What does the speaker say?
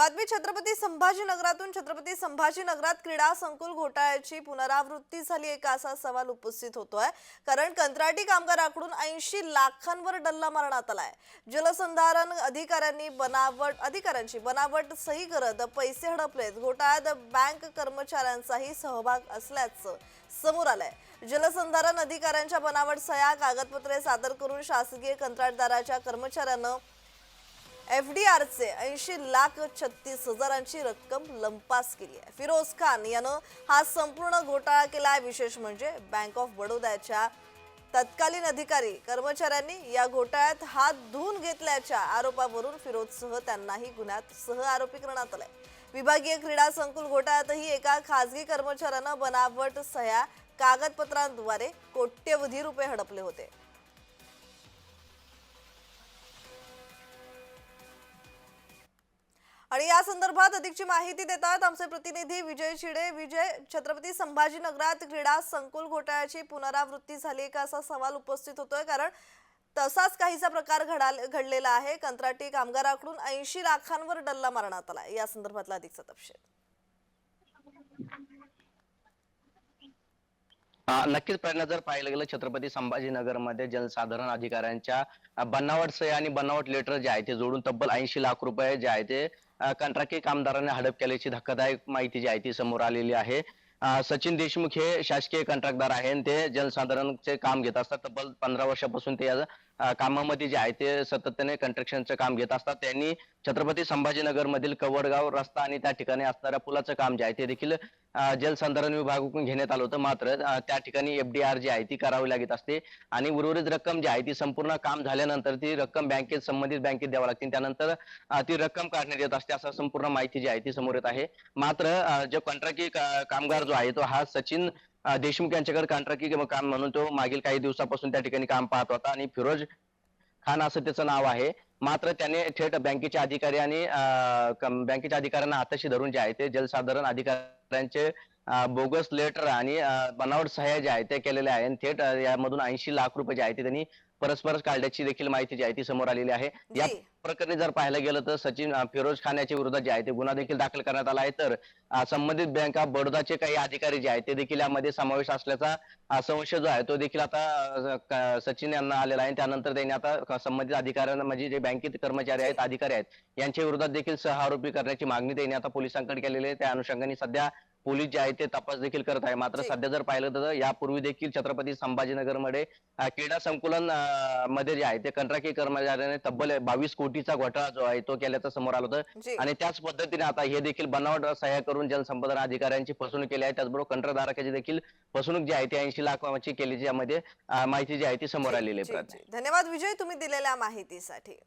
बातमी छत्रपती संभाजीनगरातून. छत्रपती संभाजीनगरात क्रीडा संकुल घोटाळ्याची पुनरावृत्ती झाली. आहे का असा सवाल उपस्थित होतोय. कारण कंत्राटी कामगाराकडून ऐंशी लाखांवर डल्ला मारण्यात आलाय. जलसंधारण अधिकाऱ्यांनी बनावट अधिकाऱ्यांची बनावट सही करत पैसे हडपलेत. घोटाळ्यात बँक कर्मचाऱ्यांचाही सहभाग असल्याचं समोर आलंय. जलसंधारण अधिकाऱ्यांच्या बनावट सह्या कागदपत्रे सादर करून शासकीय कंत्राटदाराच्या कर्मचाऱ्यानं एफ डी आरचे ऐंशी लाख छत्तीस हजारांची रक्कम लंपास केली आहे. फिरोज खान यानं हा संपूर्ण घोटाळा केला आहे विशेष म्हणजे बँक ऑफ बडोद्याच्या तत्कालीन अधिकारी कर्मचाऱ्यांनी या घोटाळ्यात हात धुवून घेतल्याच्या आरोपावरून फिरोजसह त्यांनाही गुन्ह्यात सह आरोपी करण्यात आलाय. विभागीय क्रीडा संकुल घोटाळ्यातही एका खासगी कर्मचाऱ्यानं बनावट सह्या कागदपत्रांद्वारे कोट्यवधी रुपये हडपले होते. आणि या संदर्भात अधिकची माहिती देतात आमचे प्रतिनिधी विजय चिडे विजय छत्रपती संभाजीनगरात क्रीडा संकुल घोटाळ्याची पुनरावृत्ती झाली का असा सवाल उपस्थित होतोय. कारण तसाच काहीसा प्रकार घडा घडलेला आहे. कंत्राटी कामगाराकडून ऐंशी लाखांवर डल्ला मारण्यात आला या संदर्भातला अधिकचा तपशील. नक्कीच प्रयत्न जर पाहिलं गेलं छत्रपती संभाजीनगरमध्ये जलसाधारण अधिकाऱ्यांच्या बनावट सह्या आणि बनावट लेटर जे आहे ते जोडून तब्बल ऐंशी लाख रुपये जे आहे ते कंत्राटी कामदारांनी हडप केल्याची धक्कादायक माहिती जी आहे ती समोर आलेली आहे. सचिन देशमुख हे शासकीय कंत्राटदार आहे आणि ते जलसाधारणचे काम घेत असतात. तब्बल पंधरा वर्षापासून ते या कामामध्ये जे आहे ते सातत्याने कंस्ट्रक्शनचं काम घेत असतात. त्यांनी छत्रपती संभाजीनगर मधील कवडगाव रस्ता आणि त्या ठिकाणी असणाऱ्या पुलाचं काम जे आहे ते देखील जलसंधारण विभागाकडून घेण्यात आलं होतं. मात्र त्या ठिकाणी एफडीआर जी आहे ती करावी लागत असते आणि उर्वरित रक्कम जी आहे ती संपूर्ण काम झाल्यानंतर ती रक्कम बँकेत संबंधित बँकेत द्यावी लागते. त्यानंतर ती रक्कम काढण्यात येत असते. असं संपूर्ण माहिती जी आहे ती समोर येत आहे. मात्र जो कंत्राटी कामगार जो आहे तो हा सचिन देशमुख यांच्याकडे कंत्राटी काम म्हणून तो मागील काही दिवसापासून त्या ठिकाणी काम पाहत होता आणि फिरोज खान असं त्याचं नाव आहे. मात्र त्याने थेट बँकेचे अधिकारी आणि बँकेच्या अधिकाऱ्यांना हाताशी धरून जे आहे ते जलसाधारण अधिकाऱ्यांचे बोगस लेटर आणि बनावट सह्या जे आहे ते केलेले आहे. आणि थेट यामधून ऐंशी लाख रुपये जे आहे ते त्यांनी परस्पर काढल्याची देखील माहिती जी आहे ती समोर आलेली आहे. या प्रकरणी जर पाहायला गेलं तर सचिन फिरोज खान याच्या विरोधात जे आहे ते गुन्हा देखील दाखल करण्यात आला आहे. तर संबंधित बँक ऑफ बडोदाचे काही अधिकारी जे आहेत ते देखील यामध्ये समावेश असल्याचा संशय जो आहे तो देखील आता सचिन यांना आलेला आहे. त्यानंतर त्यांनी आता संबंधित अधिकाऱ्यांना म्हणजे जे बँकेत कर्मचारी आहेत अधिकारी आहेत यांच्या विरोधात देखील सह आरोपी करण्याची मागणी त्यांनी आता पोलिसांकडे केलेली आहे. त्या अनुषंगाने सध्या पोलीस जे आहे ते तपास देखील करत आहे. मात्र. सध्या जर पाहिलं तर यापूर्वी देखील छत्रपती संभाजीनगरमध्ये अं, क्रीडा संकुलनमध्ये जे आहे ते कंत्राटी कर्मचाऱ्याने तब्बल बावीस कोटीचा घोटाळा जो आहे तो केल्याचं समोर आलं होतं. आणि त्याच पद्धतीने आता हे देखील बनावट सह्या करून जलसंपदा अधिकाऱ्यांची फसवणूक केली आहे. त्याचबरोबर कंत्राटदाराची देखील फसवणूक जी आहे ती ऐंशी लाखाची केली यामध्ये अं, माहिती जी आहे ती समोर आलेली आहे. धन्यवाद विजय तुम्ही दिलेल्या माहितीसाठी.